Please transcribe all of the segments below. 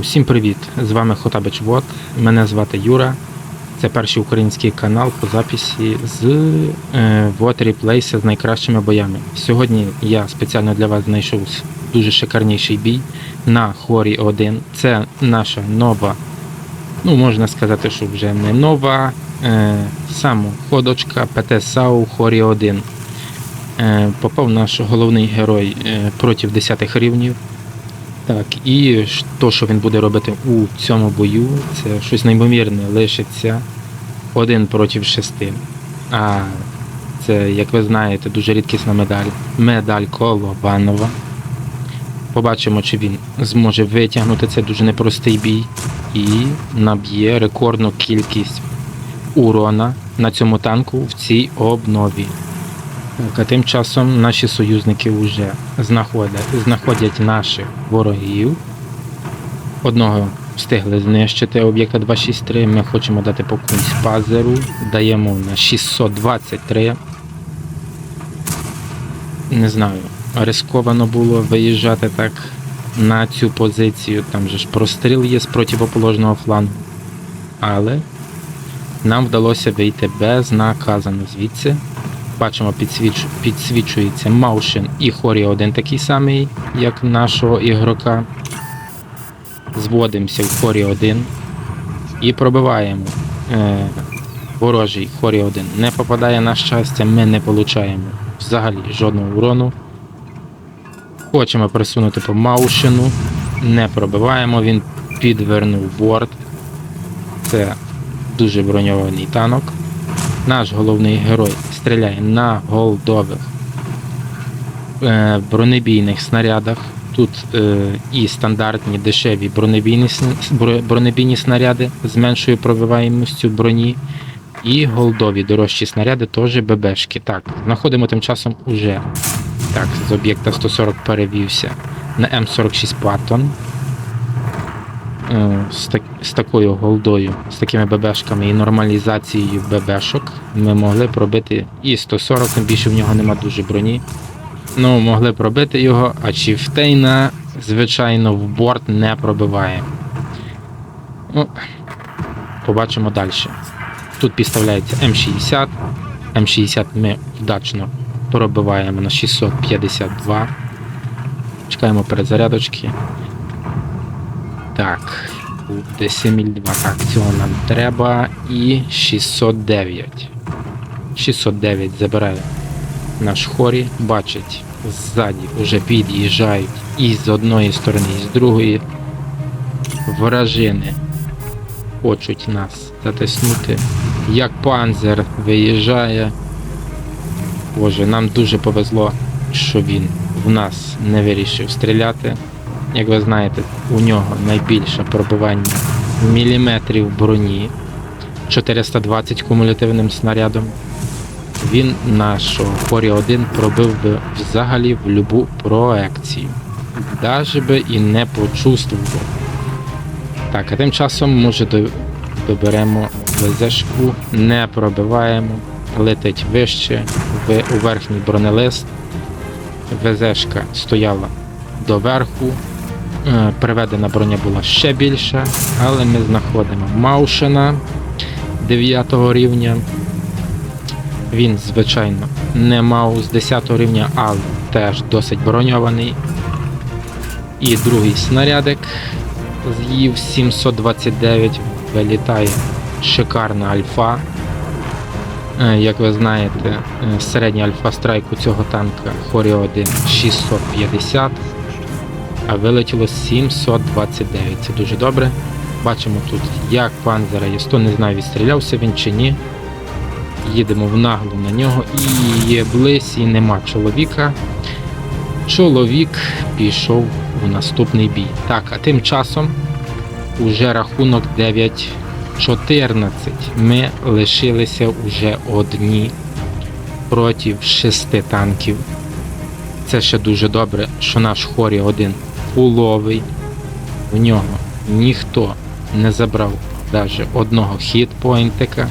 Усім привіт! З вами Хотабич Вот. Мене звати Юра. Це перший український канал по записі з е, вот реплейси з найкращими боями. Сьогодні я спеціально для вас знайшов дуже шикарніший бій на Хорі 1. Це наша нова, ну можна сказати, що вже не нова е, самоходочка ПТ САУ Хорі 1. Е, попав наш головний герой проти 10 рівнів. Так, і то, що він буде робити у цьому бою, це щось неймовірне, лишиться один проти шести. А це, як ви знаєте, дуже рідкісна медаль. Медаль Колованова. Побачимо, чи він зможе витягнути цей дуже непростий бій і наб'є рекордну кількість урона на цьому танку в цій обнові. А тим часом наші союзники вже знаходять, знаходять наших ворогів. Одного встигли знищити об'єкта 263. Ми хочемо дати по пазеру. Даємо на 623. Не знаю, рисковано було виїжджати так на цю позицію. Там же ж простріл є з противоположного флангу. Але нам вдалося вийти безнаказано звідси. Бачимо, підсвіч... підсвічується Маушен і Хорі один такий самий, як нашого ігрока. Зводимося в Хорі 1 і пробиваємо е, ворожий Хорі 1. Не попадає на щастя, ми не получаємо взагалі жодного урону. Хочемо присунути по Маушену, не пробиваємо, він підвернув борт. Це дуже броньований танок. Наш головний герой стріляє на голдових е, бронебійних снарядах. Тут е, і стандартні дешеві бронебійні, бронебійні снаряди з меншою пробиваємостю броні. І голдові дорожчі снаряди теж ББшки. Так, знаходимо тим часом уже. Так, з об'єкта 140 перевівся на М46 Паттон. Е, з, так, з такою голдою, з такими ББшками і нормалізацією ББшок ми могли пробити і 140, тим більше в нього нема дуже броні. Ну, могли пробити його, а Чіфтейна, звичайно, в борт не пробиває. Ну, побачимо далі. Тут підставляється М60. М60 ми вдачно пробиваємо на 652. Чекаємо перезарядочки. Так, буде 702. Так, цього нам треба. І 609. 609 забирає наш хорі. Бачить, ззаді вже під'їжджають і з одної сторони, і з другої. Вражини хочуть нас затиснути. Як панзер виїжджає. Боже, нам дуже повезло, що він в нас не вирішив стріляти. Як ви знаєте, у нього найбільше пробивання міліметрів броні 420 кумулятивним снарядом. Він нашого Хорі 1 пробив би взагалі в любу проекцію. Даже би і не почувствував. Так, а тим часом, може, до- доберемо ВЗшку, не пробиваємо, летить вище, у верхній бронелист. ВЗшка стояла доверху, Приведена броня була ще більша, але ми знаходимо Маушена 9 рівня. Він, звичайно, не мав з 10 рівня, але теж досить броньований. І другий снарядик з'їв 729, вилітає шикарна альфа. Е, Як ви знаєте, е, середній альфа страйку цього танка Хорі 1 650 а вилетіло 729. Це дуже добре. Бачимо тут, як панзера є 100, не знаю, відстрілявся він чи ні. Їдемо в наглу на нього і є близь, і нема чоловіка. Чоловік пішов у наступний бій. Так, а тим часом уже рахунок 9-14. Ми лишилися уже одні проти шести танків. Це ще дуже добре, що наш хорі один фуловий. У нього ніхто не забрав навіть одного хітпойнтика.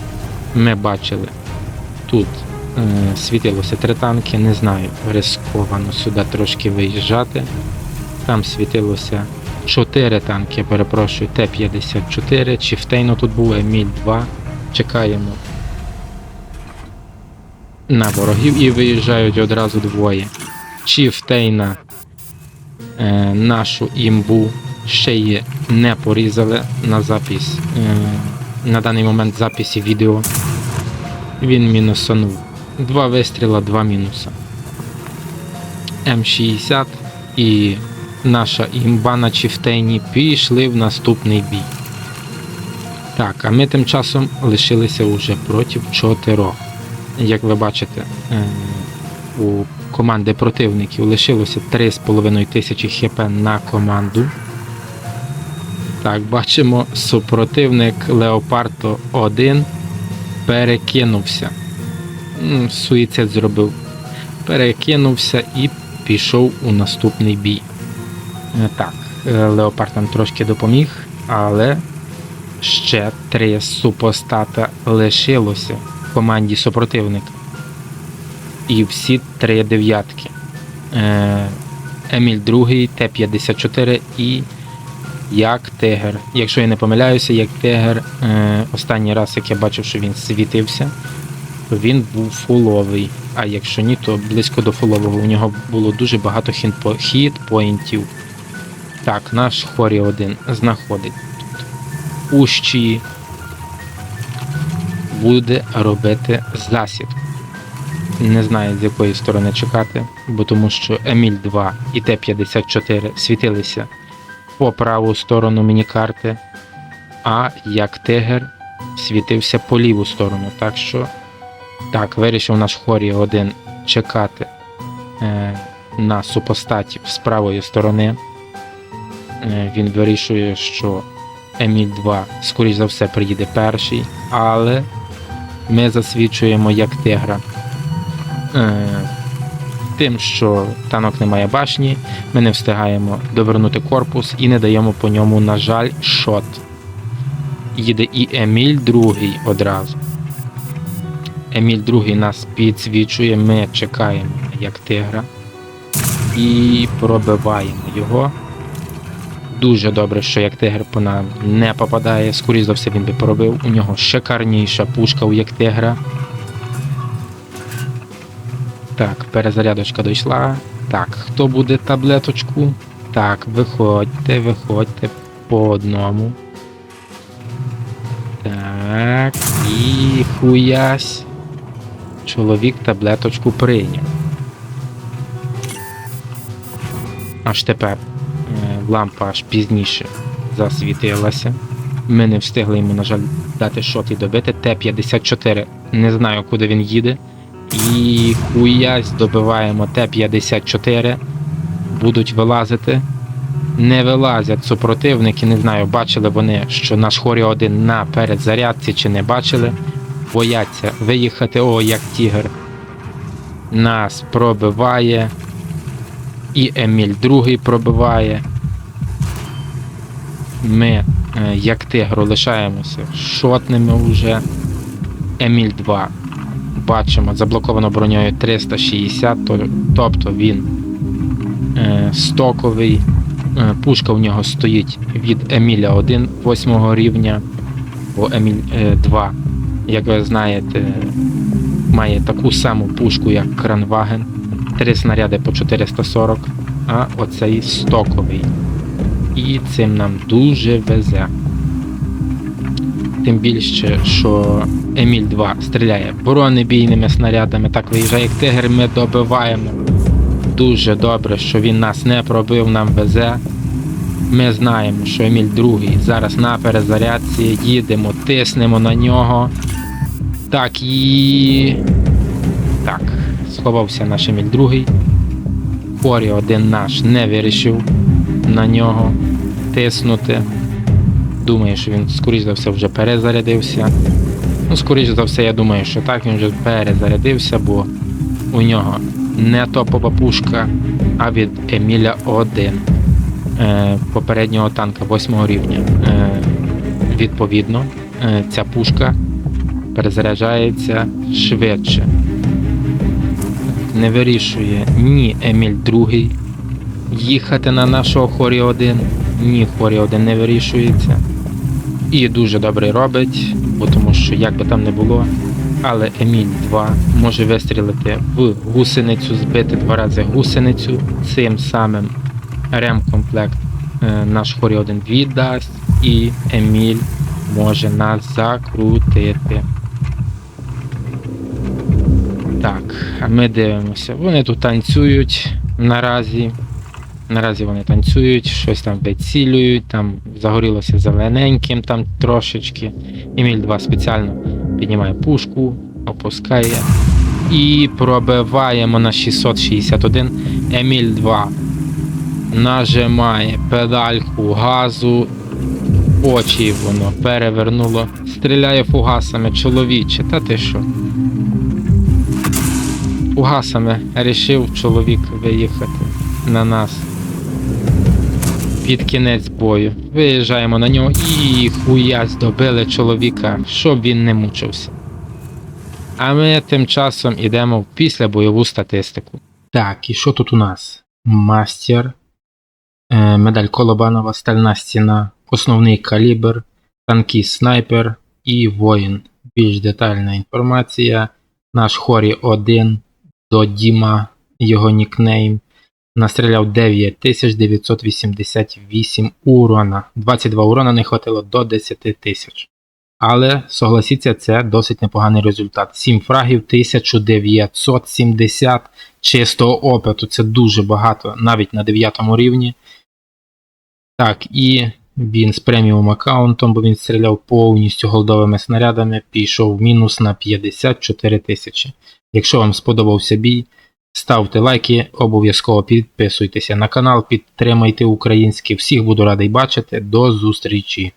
Ми бачили, тут е, світилося три танки, не знаю, рисковано сюди трошки виїжджати. Там світилося 4 танки, я перепрошую, Т-54, Чіфтейно тут був, Еміль 2. Чекаємо на ворогів і виїжджають одразу двоє. Чіфтейна нашу імбу ще є не порізали на запись. Е, на даний момент записі відео. Він мінусанув. Два вистріла, два мінуса. М60 і наша імба на Чіфтейні пішли в наступний бій. Так, а ми тим часом лишилися уже проти чотирьох. Як ви бачите, е, у команди противників лишилося 3,5 тисячі хп на команду. Так, бачимо, супротивник Леопарто 1 перекинувся. Суїцид зробив. Перекинувся і пішов у наступний бій. Е, Так, е, Леопард нам трошки допоміг, але ще три супостата лишилося в команді супротивника. І всі три дев'ятки. Е, Еміль другий, Т-54 і як Тигр. Якщо я не помиляюся, як Тигр, е, останній раз, як я бачив, що він світився, то він був фуловий. А якщо ні, то близько до фулового. У нього було дуже багато хітпо- хіт-поінтів. Так, наш хорі один знаходить тут ущі. Буде робити засідку. Не знаю, з якої сторони чекати, бо тому що Еміль 2 і Т-54 світилися по праву сторону мінікарти, а як Тигр світився по ліву сторону. Так що, так, вирішив наш хорі один чекати е, на супостатів з правої сторони. Е, він вирішує, що Еміль 2, скоріш за все, приїде перший, але ми засвідчуємо як тигра. Е, тим, що танок не має башні, ми не встигаємо довернути корпус і не даємо по ньому, на жаль, шот. Їде і Еміль другий одразу. Еміль другий нас підсвічує, ми чекаємо як тигра. І пробиваємо його. Дуже добре, що як тигр по нам не попадає. Скоріше за все він би поробив. У нього шикарніша пушка у як тигра. Так, перезарядочка дійшла. Так, хто буде таблеточку? Так, виходьте, виходьте по одному. Так, і хуясь. Чоловік таблеточку прийняв. Аж тепер е, лампа аж пізніше засвітилася. Ми не встигли йому, на жаль, дати шот і добити. Т-54. Не знаю, куди він їде. І хуясь добиваємо Т-54. Будуть вилазити. Не вилазять супротивники, не знаю, бачили вони, що наш хорі один на передзарядці чи не бачили. Бояться виїхати, о, як тігр. Нас пробиває. І Еміль другий пробиває. Ми, е, як тигру, лишаємося шотними вже. Еміль 2 бачимо, заблоковано броньою 360, тобто він е, стоковий. Е, пушка в нього стоїть від Еміля 1 8 рівня, бо Еміль е, 2, як ви знаєте, має таку саму пушку, як Кранваген. Три снаряди по 440, а оцей стоковий. І цим нам дуже везе. Тим більше, що Еміль 2 стріляє бронебійними снарядами, так виїжджає як тигр, ми добиваємо. Дуже добре, що він нас не пробив, нам везе. Ми знаємо, що Еміль 2 зараз на перезарядці, їдемо, тиснемо на нього. Так і. Так, сховався наш Еміль 2. Хорі один наш не вирішив на нього тиснути. Думаю, що він, скоріш за все, вже перезарядився. Ну, скоріш за все, я думаю, що так він вже перезарядився, бо у нього не топова пушка, а від Еміля 1 е, попереднього танка 8 рівня. Е, відповідно, е, ця пушка перезаряджається швидше. Не вирішує ні Еміль 2 їхати на нашого хорі 1, ні хорі один не вирішується. І дуже добре робить, бо тому що як би там не було, але Еміль 2 може вистрілити в гусеницю, збити два рази гусеницю, цим самим ремкомплект е, наш хорі 1 віддасть, і Еміль може нас закрутити. Так, ми дивимося. Вони тут танцюють наразі. Наразі вони танцюють, щось там вицілюють, там загорілося зелененьким там трошечки. Еміль 2 спеціально піднімає пушку, опускає. І пробиваємо на 661. Еміль 2 нажимає педальку газу. Очі воно перевернуло. Стріляє фугасами чоловіче. Та ти що? Фугасами рішив чоловік виїхати на нас. Під кінець бою. Виїжджаємо на нього і хуясь добили чоловіка, щоб він не мучився. А ми тим часом йдемо в післябойову статистику. Так, і що тут у нас? Мастер, е, медаль Колобанова, стальна стіна, основний калібр, танкіст снайпер і воїн. Більш детальна інформація. Наш хорі 1 до Діма, його нікнейм. Настріляв 9988 урона. 22 урона не хватило до 10 тисяч. Але, согласіться, це досить непоганий результат. 7 фрагів 1970 чистого опиту. Це дуже багато, навіть на 9 рівні. Так, і він з преміум аккаунтом, бо він стріляв повністю голдовими снарядами, пішов в мінус на 54 тисячі. Якщо вам сподобався бій, ставте лайки, обов'язково підписуйтеся на канал, підтримайте українське. Всіх буду радий бачити. До зустрічі!